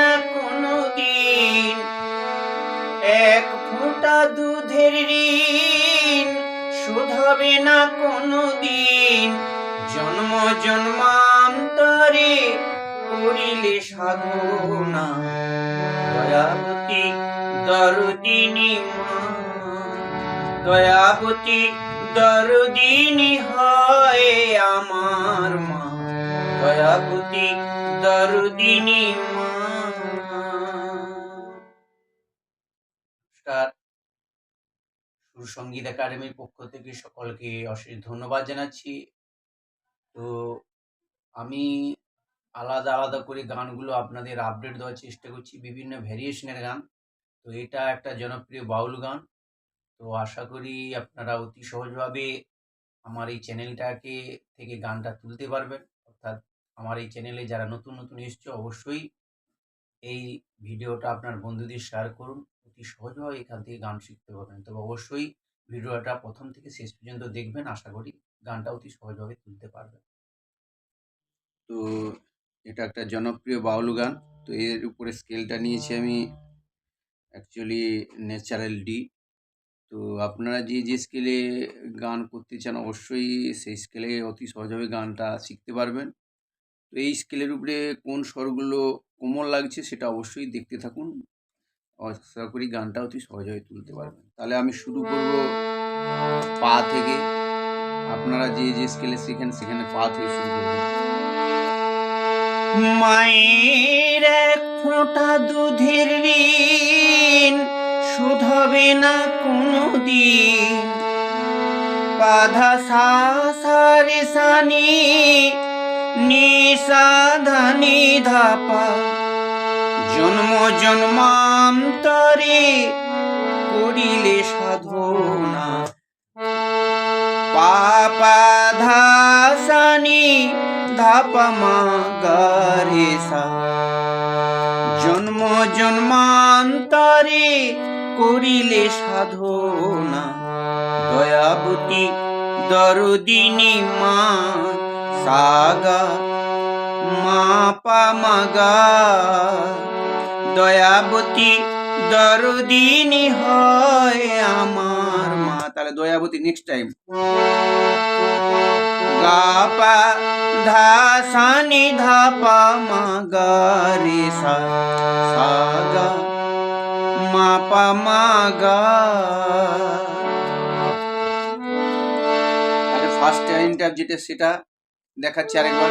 না কোনো দিন এক ফোঁটা দুধের ঋণ শোধাবে না কোনো দিন জন্ম জন্মান্তরে করিলে সাধনা। দয়াবতী দরদিনী দয়াবতী দরদিনী হয় আমার মা। দয়াবতি দরুদিনী মা। নমস্কার। সুরসঙ্গীত একাডেমির পক্ষ থেকে সকলকে অশেষ ধন্যবাদ জানাচ্ছি। তো আমি আলাদা আলাদা করে গানগুলো আপনাদের আপডেট দেওয়ার চেষ্টা করছি, বিভিন্ন ভ্যারিয়েশনের গান। তো এটা একটা জনপ্রিয় বাউল গান। তো আশা করি আপনারা অতি সহজভাবে আমার এই চ্যানেলটাকে থেকে গানটা তুলতে পারবেন। অর্থাৎ আমার এই চ্যানেলে যারা নতুন নতুন এসছে অবশ্যই এই ভিডিওটা আপনার বন্ধুদের শেয়ার করুন। অতি সহজভাবে এখান থেকে গান শিখতে পারবেন। তবে অবশ্যই ভিডিওটা প্রথম থেকে শেষ পর্যন্ত দেখবেন। আশা করি গানটা অতি সহজভাবে তুলতে পারবেন। তো এটা একটা জনপ্রিয় বাউল গান। তো এর উপরে স্কেলটা নিয়েছি আমি অ্যাকচুয়ালি ন্যাচারাল ডি তো আপনারা যে যে স্কেলে গান করতে চান অবশ্যই সেই স্কেলে অতি সহজভাবে গানটা শিখতে পারবেন। তো এই স্কেলের উপরে কোন স্বরগুলো কোমল লাগছে সেটা অবশ্যই দেখতে থাকুন। আশা করি গানটা অতি সহজভাবে তুলতে পারবেন তাহলে আমি শুরু করব পা থেকে। আপনারা যে যে স্কেলে শেখেন সেখানে পা থেকে শুরু করবেন মায়ের এক ফোঁটা দুধের ঋণ শুধবে না কোনো দিন বাধা সারে সানি নিসাধানি ধাপা। জন্ম জন্মান্তরে করিলে সাধনা। পাপা ধাসানি ধাপা মা গারে সা। জন্ম জন্মান্তরে করিলে সাধনা। দয়াবতী দরদিনী মা সাগা মা পা মাগা। দয়াবতী দরদিনী হয় আমার মা। তাহলে দয়াবতী নেক্সট টাইম গা পা ধা সানি ধা মা গা রে সা সা গা মা গা ফার্স্ট টাইমটা যেটা সেটা দেখাচ্ছি আরেকবার।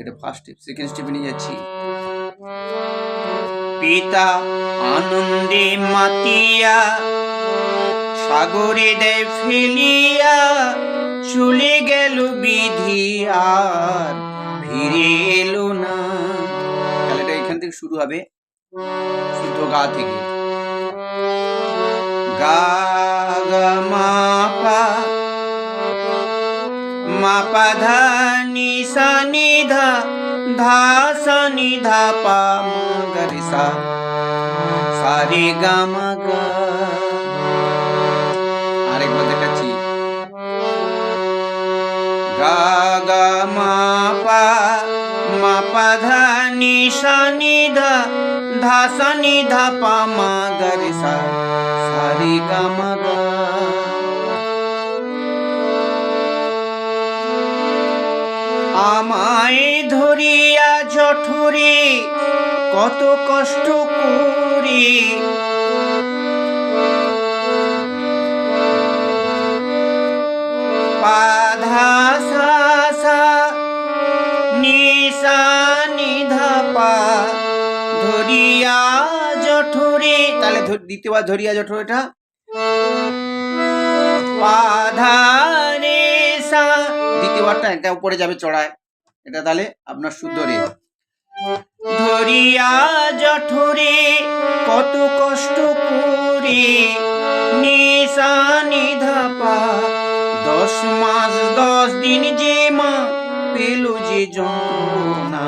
এটা ফার্স্ট স্টেপ সেকেন্ড স্টেপে নিয়ে যাচ্ছি। পিতা আনন্দে মাতিয়া, সাগরে দেয় ফেলিয়া চলে গেল বিধি আর ফিরে এলো না। তাহলে এটা এখান থেকে শুরু হবে শুদ্ধ গা থেকে। গা গা, মা, পা মা পা ধা নি সা নি ধা ধা ধা পা মা গা। আরেকবার দেখাচ্ছি। গা গা মা পা মা পা ধা নি সা নি ধা পা মা গা রে সা সা রে গা মা গা। আমায় ধরিয়া জঠরে, কত কষ্ট করি। পাধা সা নিসা নিধা পা, ধরিয়া জঠরে। তাহলে দ্বিতীয়বার ধরিয়া জঠরেটা পাধা রে দ্বিতীয়বারটা এটা উপরে যাবে চড়ায়। এটা তাহলে আপনার শুদ্ধ রে ধরিয়া জঠরে কত কষ্ট করে নিশা নিধাপা দশ মাস, দশ দিন যে মা পেল যে যন্ত্রণা।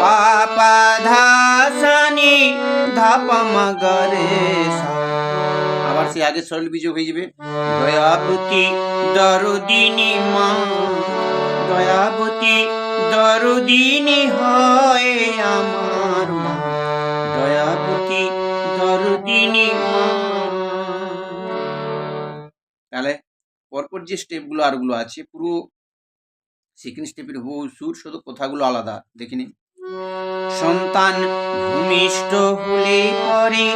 পাপা ধাসানি ধাপা মাগারে সা আবার সে আগে সরল বিযোগ হয়ে যাবে দয়াবতী দরদিনী মা, দয়াবতী দরদিনী হয় আমার দয়াবতী দরদিনী মা। তাহলে পরপর যে স্টেপগুলো আরগুলো আছে, পুরো সেকেন্ড স্টেপের হু, সুর, শুধু কথাগুলো আলাদা দেখিনি সন্তান ভূমিষ্ঠ হলে পরে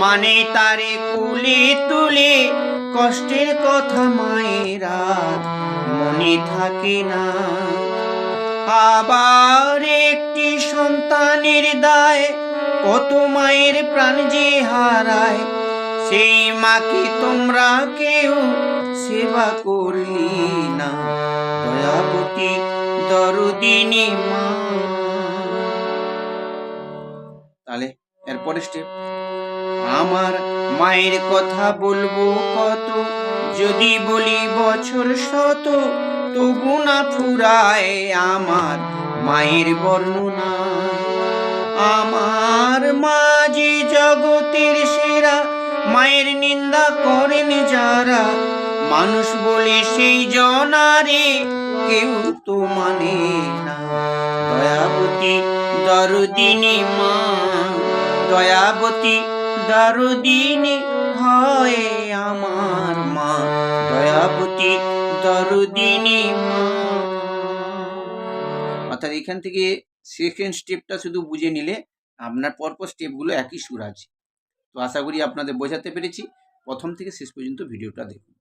মানে তারে কুলে তুলে, কষ্টের কথা মায়েরা মনে থাকে না। আবার একটি সন্তানের দায়, কত মায়ের প্রাণ যে হারায়, সেই মাকে তোমরা কেউ সেবা করলি না। দয়াবতী দরদিনী মা। তাহলে এরপরে স্টেপ আমার মায়ের কথা বলব কত? যদি বলি বছর শত, তবু না ফুরায় আমার মায়ের বর্ণনা। আমার মা যে জগতের সেরা, মায়ের নিন্দা করেন যারা। মানুষ বলে সেই জনারে কেউ তো মানে না। দয়াবতী দরদিনী মা, দয়াবতী দরদিনী হয় আমার মা। দয়াবতী দরদিনী মা। অর্থাৎ এখান থেকে সেকেন্ড স্টেপটা শুধু বুঝে নিলে আপনার পরপর স্টেপগুলো একই সুর আছে। তো আশা করি আপনাদের বোঝাতে পেরেছি। প্রথম থেকে শেষ পর্যন্ত ভিডিওটা দেখুন।